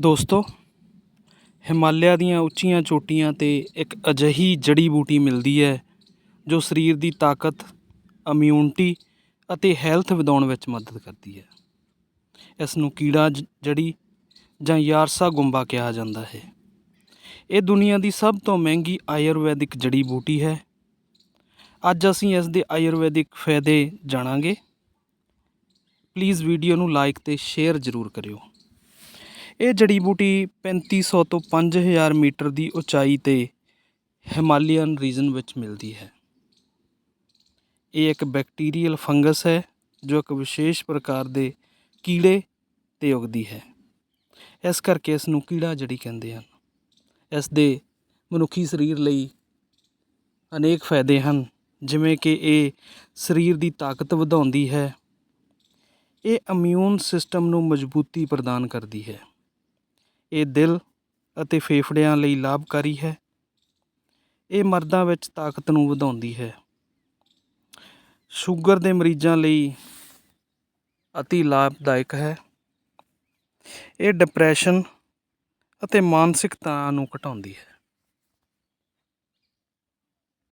ਦੋਸਤੋ, ਹਿਮਾਲਿਆ ਦੀਆਂ ਉੱਚੀਆਂ ਚੋਟੀਆਂ ਤੇ ਇੱਕ ਅਜਿਹੀ ਜੜੀ ਬੂਟੀ ਮਿਲਦੀ ਹੈ, ਜੋ ਸਰੀਰ ਦੀ ਤਾਕਤ ਇਮਿਊਨਿਟੀ ਅਤੇ ਹੈਲਥ ਵਧਾਉਣ ਵਿੱਚ ਮਦਦ ਕਰਦੀ ਹੈ। ਇਸ ਨੂੰ ਕੀੜਾ ਜ- ਜੜੀ ਜਾਂ ਯਾਰਸਾ ਗੁੰਬਾ ਕਿਹਾ ਜਾਂਦਾ ਹੈ। ਇਹ ਦੁਨੀਆ ਦੀ ਸਭ ਤੋਂ ਮਹਿੰਗੀ ਆਯੁਰਵੈਦਿਕ ਜੜੀ ਬੂਟੀ ਹੈ। ਅੱਜ ਅਸੀਂ ਇਸ ਦੇ ਆਯੁਰਵੈਦਿਕ ਫਾਇਦੇ ਜਾਣਾਂਗੇ। ਪਲੀਜ਼ ਵੀਡੀਓ ਨੂੰ ਲਾਈਕ ਤੇ ਸ਼ੇਅਰ ਜ਼ਰੂਰ ਕਰਿਓ। ਇਹ ਜੜੀ ਬੂਟੀ 3500 ਤੋਂ 5000 ਮੀਟਰ ਦੀ ਉਚਾਈ ਤੇ ਹਿਮਾਲੀਅਨ ਰੀਜਨ ਵਿੱਚ ਮਿਲਦੀ ਹੈ। ਇਹ ਇੱਕ ਬੈਕਟੀਰੀਅਲ ਫੰਗਸ ਹੈ, ਜੋ ਇੱਕ ਵਿਸ਼ੇਸ਼ ਪ੍ਰਕਾਰ ਦੇ ਕੀੜੇ ਤੇ ਉਗਦੀ ਹੈ। ਇਸ ਕਰਕੇ ਇਸ ਨੂੰ ਕੀੜਾ ਜੜੀ ਕਹਿੰਦੇ ਹਨ। ਇਸ ਦੇ ਮਨੁੱਖੀ ਸਰੀਰ ਲਈ ਅਨੇਕ ਫਾਇਦੇ ਹਨ, ਜਿਵੇਂ ਕਿ ਇਹ ਸਰੀਰ ਦੀ ਤਾਕਤ ਵਧਾਉਂਦੀ ਹੈ, ਇਹ ਇਮਿਊਨ ਸਿਸਟਮ ਨੂੰ ਮਜ਼ਬੂਤੀ ਪ੍ਰਦਾਨ ਕਰਦੀ ਹੈ। ਇਹ ਦਿਲ ਅਤੇ ਫੇਫੜਿਆਂ ਲਈ ਲਾਭਕਾਰੀ ਹੈ। ਇਹ ਮਰਦਾਂ ਵਿੱਚ ਤਾਕਤ ਨੂੰ ਵਧਾਉਂਦੀ ਹੈ। ਸ਼ੂਗਰ ਦੇ ਮਰੀਜ਼ਾਂ ਲਈ ਅਤੀ ਲਾਭਦਾਇਕ ਹੈ। ਇਹ ਡਿਪਰੈਸ਼ਨ ਅਤੇ ਮਾਨਸਿਕ ਤਣਾਅ ਨੂੰ ਘਟਾਉਂਦੀ ਹੈ।